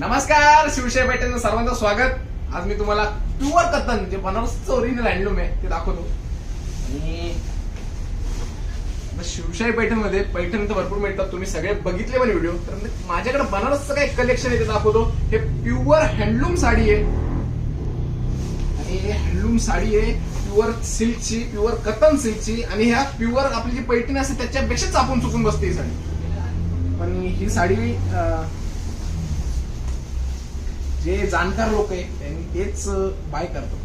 नमस्कार शिवशाही पैठण सर्वांचं स्वागत. आज मी तुम्हाला प्युअर कतन जे बनारसचं ओरिजिनल हँडलूम आहे ते दाखवतो. आणि शिवशाही पैठणमध्ये पैठण तर भरपूर मिळतात. तुम्ही सगळे बघितले पण व्हिडिओ. तर माझ्याकडे बनारसचं काय कलेक्शन आहे ते दाखवतो. हे प्युअर हँडलूम साडी आहे. आणि हँडलूम साडी आहे प्युअर सिल्कची प्युअर कतन सिल्कची आणि ह्या प्युअर आपली जी पैठणी असते त्याच्यापेक्षा चापून चुकून बसते ही साडी. पण ही साडी जे जाणकार लोक आहे त्यांनी तेच बाय करतो.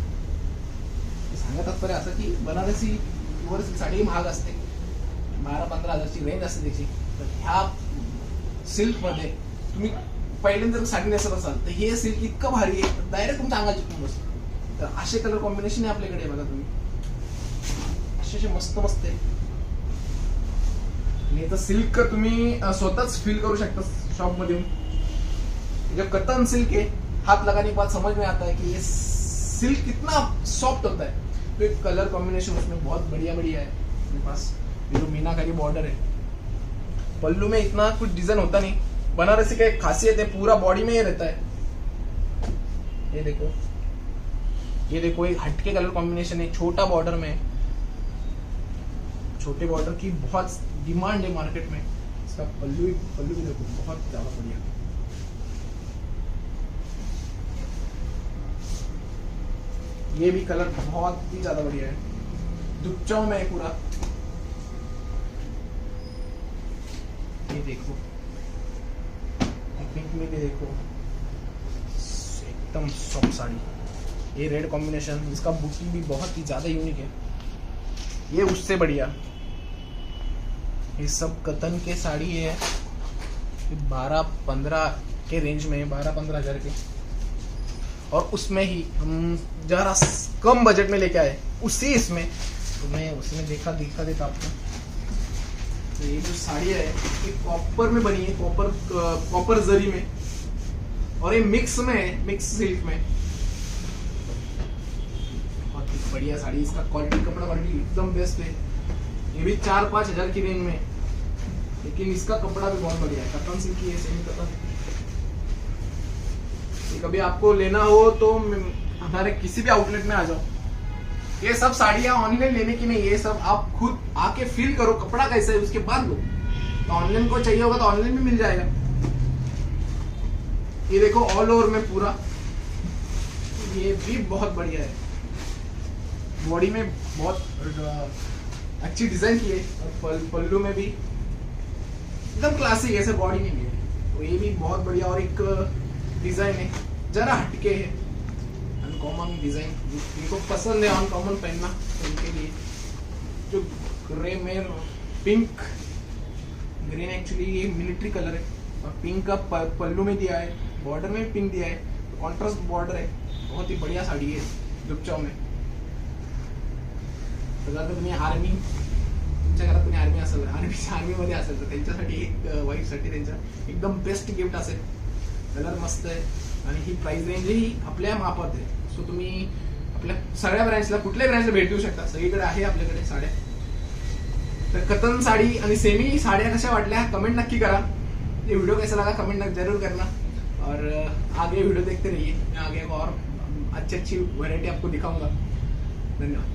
ते सांगत तात्पर्य असं की बनारसी प्युअर साडी महाग असते. बारा पंधरा हजारची रेंज असते त्याची. तर ह्या सिल्कमध्ये तुम्ही पहिल्यांदा जर साडी नेसत असाल तर हे सिल्क इतकं भारी आहे डायरेक्ट तुमच्या अंगाची चिकून बसतो. तर असे कलर कॉम्बिनेशन आहे आपल्याकडे बघा तुम्ही. असे असे मस्त मस्त आहे. आणि तर सिल्क तुम्ही स्वतःच फील करू शकता शॉपमध्ये येऊन। कतन सिल्क आहे हाथ लगाने के बाद समझ में आता है कि ये सिल्क कितना सॉफ्ट होता है। तो एक कलर कॉम्बिनेशन उसमें बहुत बढ़िया बढ़िया है। मेरे पास ये जो मीनाकारी बॉर्डर है। पल्लू में इतना कुछ डिज़ाइन होता नहीं। बनारसी का एक खासियत है, पूरा बॉडी में ये रहता है। ये देखो। ये देखो, एक हटके कलर कॉम्बिनेशन है, छोटा बॉर्डर में। छोटे बॉर्डर की बहुत डिमांड है मार्केट में। इसका पल्लू पल्लू भी देखो, बहुत ज़्यादा बढ़िया। ये भी कलर बहुत ही ज़्यादा बढ़िया है। दुपचाओ में पूरा। ये देखो। पिंक में भी देखो। एकदम सॉफ्ट साड़ी। ये रेड कॉम्बिनेशन इसका बुटी भी बहुत ही ज़्यादा यूनिक है। ये उससे बढ़िया। ये सब कतन के साड़ी है। बारह पंद्रह के रेंज में बारह पंद्रह हज़ार के। और उसमें ही हम जरा कम बजट में लेके आए। उसी इसमें तो मैं उसमें देखा, दिखा देता आपको। तो ये जो साड़ी है, ये कॉपर में बनी है कॉपर कॉपर जरी में। और ये मिक्स में है मिक्स सिल्क में। बहुत ही बढ़िया साड़ी इसका क्वालिटी कपड़ा क्वालिटी एकदम बेस्ट है। ये भी चार पाँच हज़ार की रेंज में। लेकिन इसका कपड़ा भी बहुत बढ़िया है। कतन सिल्क की है सेमी कतन कभी आपको लेना हो तो हमारे किसी भी आउटलेट में आ जाओ ये सब साड़ियाँ ऑनलाइन लेने की नहीं ये सब आप खुद आके फील करो कपड़ा कैसा है उसके बाद लो। तो ऑनलाइन को चाहिए होगा तो ऑनलाइन भी मिल जाएगा। ये देखो ऑल ओवर में पूरा। ये भी बहुत बढ़िया है। बॉडी में बहुत अच्छी डिज़ाइन की है। और पल, पल्लू में भी। एकदम क्लासिक ऐसे बॉडी नहीं है। तो ये भी बहुत बढ़िया और एक डिज़ाइन है। जरा हटके है। अनकॉमन डिज़ाइन जिनको पसंद है अनकॉमन पहनना तो उनके लिए। जो ग्रे में पिंक ग्रीन एक्चुअली ये मिलिट्री कलर है। और पिंक का पल्लू में दिया है बॉर्डर में पिंक दिया है कॉन्ट्रास्ट बॉर्डर है। बहुत ही बढ़िया साड़ी है दुपचाव में। आर्मी तुमच्या घरात आर्मी असेल आर्मी आर्मीमध्ये असेल तर त्यांच्यासाठी एक वाईफसाठी त्यांच्या एकदम बेस्ट गिफ्ट असेल। कलर मस्त आहे. आणि ही प्राइस रेंज ही आपल्या मापात आहे. सो तुम्ही आपल्या सगळ्या ब्रँचला कुठल्याही ब्रँचला भेट देऊ शकता. सगळीकडे आहे आपल्याकडे साड्या. तर कतन साड़ी आणि सेमी साड्या कशा वाटल्या कमेंट नक्की करा. ये वीडियो कैसा लगा कमेंट जरूर करना. और आगे वीडियो देखते रहिए. मैं आगे और अच्छी अच्छी वैरायटी आपको दिखाऊंगा. धन्यवाद.